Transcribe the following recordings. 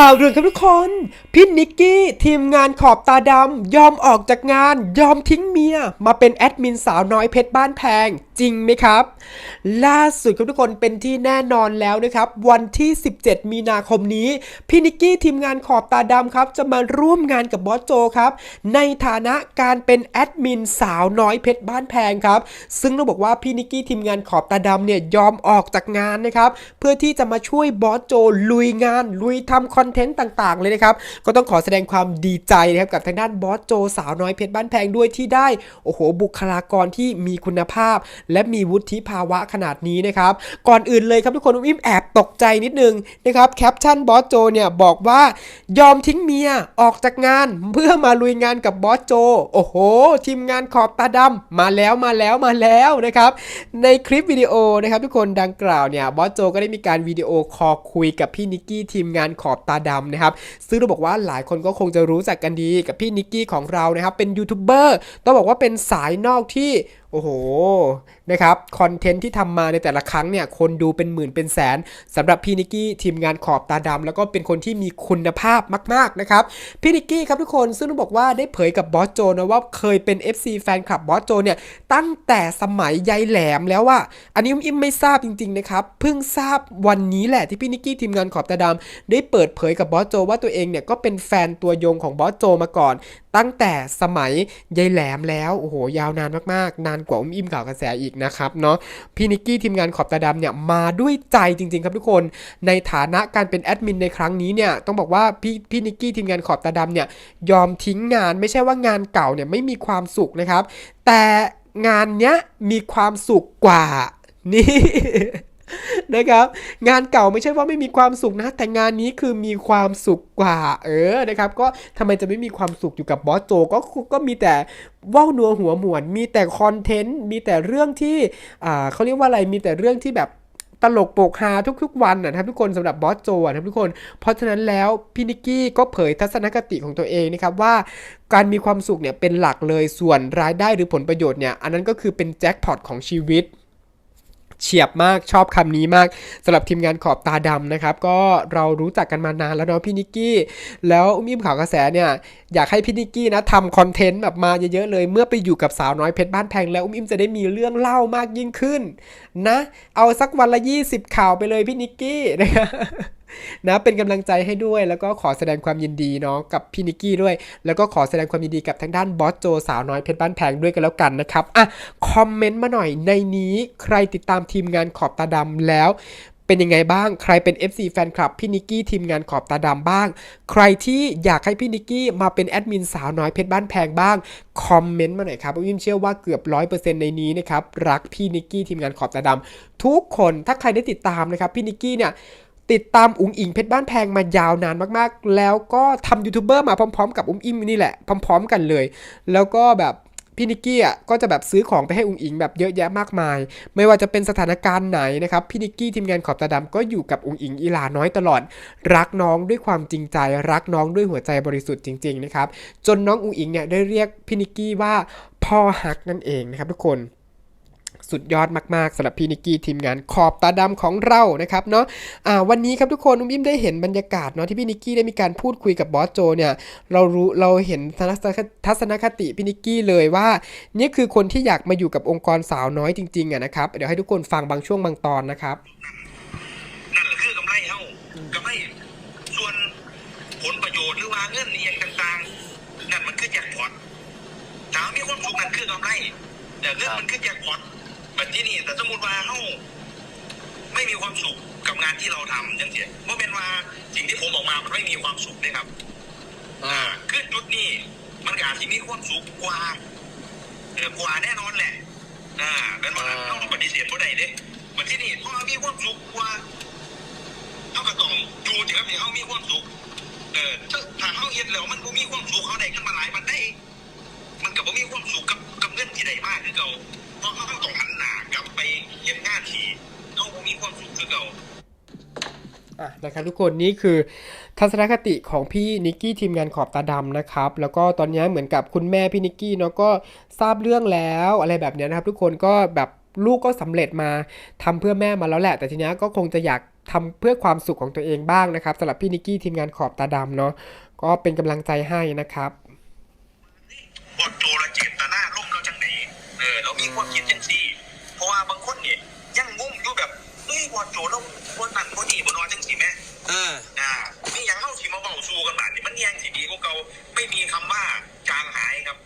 ข่าวด่วนครับทุกคน พี่นิกกี้ทีมงานขอบตาดำยอมออกจากงาน ยอมทิ้งเมีย มาเป็นแอดมินสาวน้อยเพชรบ้านแพง จริงไหมครับ ล่าสุดครับทุกคนเป็นที่แน่นอนแล้วนะครับ วันที่ 17 มีนาคมนี้ พี่นิกกี้ทีมงานขอบตาดำครับ จะมาร่วมงานกับบอสโจครับ ในฐานะการเป็นแอดมินสาวน้อยเพชรบ้านแพงครับ ซึ่งต้องบอกว่าพี่นิกกี้ทีมงานขอบตาดำเนี่ยยอมออกจากงานนะครับเพื่อที่จะมาช่วยบอสโจลุยงานลุยทำคอนอนเทนต์ต่างๆ เลยนะครับ ก็ต้องขอแสดงความดีใจนะครับกับทางด้านบอสโจสาวน้อยเพชรบ้านแพงด้วยที่ได้ โอ้โห บุคลากรที่มีคุณภาพ และมีวุฒิภาวะขนาดนี้นะครับ ก่อนอื่นเลยครับทุกคนอุ้มอิ่มแอบตกใจนิดนึงนะครับแคปชั่นบอสโจเนี่ยบอกว่ายอมทิ้งเมียออกจากงานเพื่อมาลุยงานกับบอสโจ โอ้โห ทีมงานขอบตาดำมาแล้วมาแล้วมาแล้วนะครับ ในคลิปวิดีโอนะครับทุกคนดังกล่าวเนี่ยบอสโจก็ได้มีการวิดีโอคอลคุยกับพี่นิกกี้ทีมงานขอบตาดำนะครับซึ่งเราบอกว่าหลายคนก็คงจะรู้จักกันดีกับพี่นิกกี้ของเรานะครับเป็นยูทูบเบอร์ต้องบอกว่าเป็นสายนอกที่ อ้โหนะครับคอนเทนต์ที่ทำมาในแต่ละครั้งเนี่ยคนดูเป็นหมื่นเป็นแสนสำหรับพี่นิกกี้ทีมงานขอบตาดำแล้วก็เป็นคนที่มีคุณภาพมากๆนะครับพี่นิกกี้ครับทุกคนซึ่งต้องบอกว่าได้เผยกับบอสโจนะว่าเคยเป็น FC แฟนคลับบอสโจเนี่ยตั้งแต่สมัยยายแหลมแล้วว่าอันนี้อิมไม่ทราบจริงๆนะครับเพิ่งทราบวันนี้แหละที่พี่นิกกี้ทีมงานขอบตาดำได้เปิดเผยกับบอสโจว่าตัวเองเนี่ยก็เป็นแฟนตัวยงของบอสโจมาก่อน ตั้งแต่สมัยยายแหลมแล้วโอ้โหยาวนานมากๆ นานกว่าอุ้มอิ่มข่าวกระแสอีกนะครับเนาะพี่นิกกี้ทีมงานขอบตาดำเนี่ยมาด้วยใจจริง ๆ ครับทุกคน ในฐานะการเป็นแอดมินในครั้งนี้เนี่ยต้องบอกว่าพี่พี่นิกกี้ทีมงานขอบตาดำเนี่ยยอมทิ้งงานไม่ใช่ว่างานเก่าเนี่ยไม่มีความสุขนะครับ แต่งานเนี้ยมีความสุขกว่านี่ นะครับ งานเก่าไม่ใช่ว่าไม่มีความสุขนะ แต่งานนี้คือมีความสุขกว่า เออนะครับ ก็ทำไมจะไม่มีความสุขอยู่กับบอสโจก็ก็มีแต่ว่าวนัวหัวหมวน มีแต่คอนเทนต์มีแต่เรื่องที่อ่าเขาเรียกว่าอะไรมีแต่เรื่องที่แบบตลกโปกฮาทุกๆวันนะครับทุกคนสำหรับบอสโจนะครับทุกคน เพราะฉะนั้นแล้วพี่นิกกี้ก็เผยทัศนคติของตัวเองนะครับว่าการมีความสุขเนี่ยเป็นหลักเลยส่วนรายได้หรือผลประโยชน์เนี่ยอันนั้นก็คือเป็นแจ็คพอตของชีวิต เฉียบมากชอบคำนี้มากสำหรับทีมงานขอบตาดำนะครับ ก็เรารู้จักกันมานานแล้วเนาะพี่นิกกี้ แล้วอุ้มอิ่มข่าวกระแสเนี่ยอยากให้พี่นิกกี้นะทำคอนเทนต์แบบมาเยอะๆเลย เมื่อไปอยู่กับสาวน้อยเพชรบ้านแพงแล้วอุ้มอิ่มจะได้มีเรื่องเล่ามากยิ่งขึ้น นะ เอาสักวันละ 20 ข่าวไปเลยพี่นิกกี้นะครับ นะเป็นกำลังใจให้ด้วย แล้วก็ขอแสดงความยินดีเนาะกับพี่นิกกี้ด้วย แล้วก็ขอแสดงความยินดีกับทางด้านบอสโจสาวน้อยเพชรบ้านแพงด้วยกันแล้วกันนะครับอะคอมเมนต์มาหน่อยในนี้ใครติดตามทีมงานขอบตาดำแล้วเป็นยังไงบ้าง ใครเป็น FC แฟนคลับพี่นิกกี้ทีมงานขอบตาดำบ้าง ใครที่อยากให้พี่นิกกี้มาเป็นแอดมินสาวน้อยเพชรบ้านแพงบ้าง คอมเมนต์มาหน่อยครับวิมเชื่อว่าเกือบร้อยเปอร์เซ็นต์ในนี้นะครับ รักพี่นิกกี้ทีมงานขอบตาดำทุกคน ถ้าใครได้ติดตามนะครับ พี่นิกกี้เนี่ย ติดตามอุ๋งอิงเพชรบ้านแพงมายาวนานมากๆ แล้วก็ทำยูทูบเบอร์มาพร้อมๆ กับอุ้มอิมนี่แหละ พร้อม ๆ กันเลย แล้วก็แบบพี่นิกกี้อะก็จะแบบซื้อของไปให้อุ๋งอิงแบบเยอะแยะมากมาย ไม่ว่าจะเป็นสถานการณ์ไหนนะครับพี่นิกกี้ทีมงานขอบตาดำก็อยู่กับอุ๋งอิงอีลาน้อยตลอด รักน้องด้วยความจริงใจ รักน้องด้วยหัวใจบริสุทธิ์จริง ๆ นะครับ จนน้องอุ๋งอิงเนี่ยได้เรียกพี่นิกกี้ว่าพ่อฮักนั่นเองนะครับทุกคน สุดยอดมากๆสำหรับพี่นิกกี้ทีมงานขอบตาดำของเรานะครับเนาะอ่าวันนี้ครับทุกคนอุ้มอิ่มได้เห็นบรรยากาศเนาะที่พี่นิกกี้ได้มีการพูดคุยกับบอสโจเนี่ยเรารู้เราเห็นทัศนคติพี่นิกกี้เลยว่านี่คือคนที่อยากมาอยู่กับองค์กรสาวน้อยจริงๆอะนะครับเดี๋ยวให้ทุกคนฟังบางช่วงบางตอนนะครับนั่นแหละคือกำไรเฮากำไรส่วนผลประโยชน์หรือว่าเงินเอียงต่างๆนั่นมันคือแจ็คพอตถามมีความสุขนั่นคือกำไรแต่เงินมันคือแจ็คพอต แบบที่นี่แต่สมมติว่าเฮาไม่มีความสุขกับงานที่เราทำยังเสียว่าเป็นว่าสิ่งที่ผมออกมามันไม่มีความสุขนะครับ อ่าคือจุดนี้มันก็อาจจะมีความสุขกว่าเออกว่าแน่นอนแหละ อ่าเป็นว่าเราต้องปฏิเสธบ่ได้เด้มันที่นี่พอมีความสุขกว่าเขาก็ต้องดูถึงที่เขามีความสุข เออถ้าถ้าเขาเห็นแล้วมันบ่มีความสุขเขาได้ขึ้นมาหลายมันได้ มันก็บ่มีความสุขกับกับเงินที่ได้มากคือเก่า เพราเขาต้องหันหน้ากลับไปเฮ็ดงาทีเขาบ่มีความสุขคือเก่าอะนะครับทุกคนนี่คือทัศนคติของพี่นิกกี้ทีมงานขอบตาดำนะครับ แล้วก็ตอนนี้เหมือนกับคุณแม่พี่นิกกี้เนาะก็ทราบเรื่องแล้วอะไรแบบนี้นะครับ ทุกคนก็แบบลูกก็สำเร็จมาทำเพื่อแม่มาแล้วแหละ แต่ทีนี้ก็คงจะอยากทำเพื่อความสุขของตัวเองบ้างนะครับสำหรับพี่นิกกี้ทีมงานขอบตาดำเนาะก็เป็นกำลังใจให้นะครับ โจรเราคนนั่นคนนี้บนนอนจังซี่แม่เอออ่านี่ยังเข้าสีมาเบาสู้กันบาดนี่มันแย่งสีดีก็เก่าไม่มีคำว่าจางหายครับ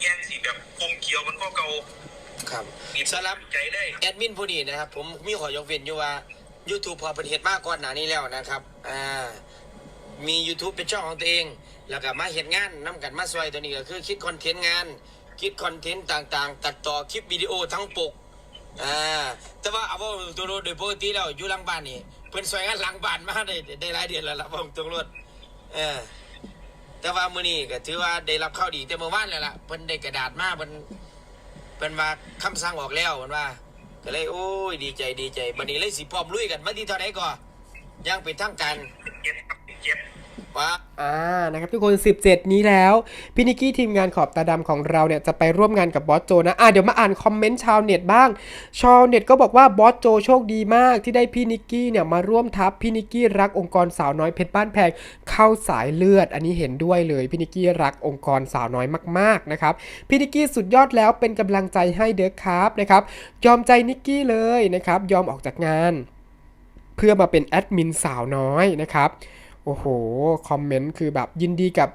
แย่งสีแบบคมเขียวมันก็เก่าครับมีสำหรับใจเลยแอดมินผู้นี้นะครับ ผมมีขอยกเว้นอยู่ว่า YouTube พอเป็นเหตุมากก่อนหน้านี้แล้วนะครับอ่ามี YouTube เป็นช่องของตัวเอง แล้วก็มาเห็นงานนำกันมาซอยตัวนี้ก็คือคิดคอนเทนต์งาน คิดคอนเทนต์ต่างๆ ตัดต่อคลิปวิดีโอทั้งปก อ่าแต่ว่าเอาว่าตัวโดยปกติแล้วอยู่หลังบ้านนี่เพิ่นซอยงานหลังบ้านมาได้ได้หลายเดือนแล้วล่ะผมตรงรถเออแต่ว่ามื้อนี้ก็ถือว่าได้รับข้าวดีแต่เมื่อวานแล้วล่ะเพิ่นได้กระดาษมาเพิ่นเป็นว่าคำสั่งออกแล้วมันว่า ก็เลย โอ้ยดีใจดีใจบันนี้เลยสิพร้อมลุยกันมาที่เท่าไหร่ก่อนยังเป็นทางการ เจ็บครับเจ็บว่า อ่านะครับทุกคน 17 นี้แล้ว พี่นิกกี้ทีมงานขอบตาดำของเราเนี่ยจะไปร่วมงานกับบอสโจนะอ่าเดี๋ยวมาอ่านคอมเมนต์ชาวเน็ตบ้าง ชาวเน็ตก็บอกว่าบอสโจโชคดีมากที่ได้พี่นิกกี้เนี่ยมาร่วมทัพพี่นิกกี้รักองค์กรสาวน้อยเพชรบ้านแพงเข้าสายเลือด อันนี้เห็นด้วยเลยพี่นิกกี้รักองค์กรสาวน้อยมากๆนะครับพี่นิกกี้สุดยอดแล้วเป็นกำลังใจให้เด้อครับนะครับยอมใจนิกกี้เลยนะครับยอมออกจากงาน เพื่อมาเป็นแอดมินสาวน้อยนะครับ โอ้โห คอมเมนต์คือแบบยินดีกับ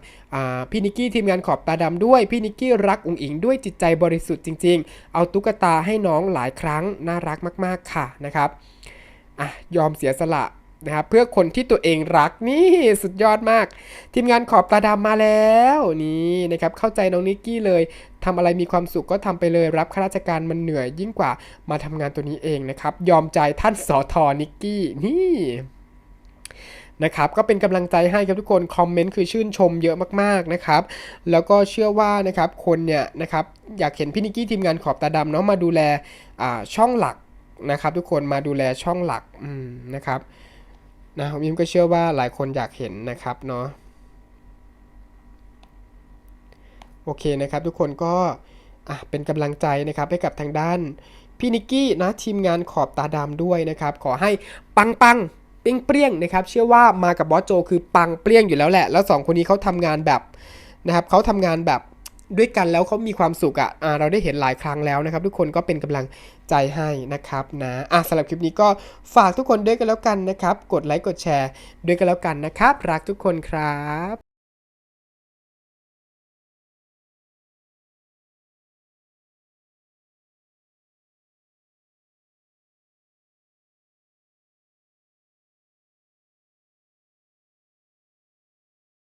พี่นิกกี้ทีมงานขอบตาดำด้วย พี่นิกกี้รักอุ๋งอิงด้วยจิตใจบริสุทธิ์จริง ๆ เอาตุ๊กตาให้น้องหลายครั้งน่ารักมาก ๆ ค่ะนะครับอะยอมเสียสละนะครับเพื่อคนที่ตัวเองรักนี่สุดยอดมาก ทีมงานขอบตาดำมาแล้วนี่นะครับเข้าใจน้องนิกกี้เลยทำอะไรมีความสุขก็ทำไปเลยรับข้าราชการมันเหนื่อยยิ่งกว่ามาทำงานตัวนี้เองนะครับ ยอมใจท่านสอทอนิกกี้นี่ นะครับ ก็เป็นกำลังใจให้ครับทุกคนคอมเมนต์คือชื่นชมเยอะมากๆนะครับ แล้วก็เชื่อว่านะครับคนเนี่ยนะครับอยากเห็นพี่นิกกี้ทีมงานขอบตาดำเนาะมาดูแลช่องหลักนะครับ ทุกคนมาดูแลช่องหลักนะครับนะผมยิมก็เชื่อว่าหลายคนอยากเห็นนะครับเนาะโอเคนะครับ ทุกคนก็เป็นกำลังใจนะครับให้กับทางด้านพี่นิกกี้นะทีมงานขอบตาดำด้วยนะครับ ขอให้ปังปัง เปรี้ยงเปรี้ยงๆนะครับเชื่อว่ามากับบอสโจคือปังเปรี้ยงอยู่แล้วแหละ แล้วสองคนนี้เขาทำงานแบบนะครับเขาทำงานแบบด้วยกันแล้วเขามีความสุขอะอะเราได้เห็นหลายครั้งแล้วนะครับ ทุกคนก็เป็นกำลังใจให้นะครับนะอะสำหรับคลิปนี้ก็ฝากทุกคนด้วยกันแล้วกันนะครับ กดไลค์กดแชร์ด้วยกันแล้วกันนะครับ รักทุกคนครับ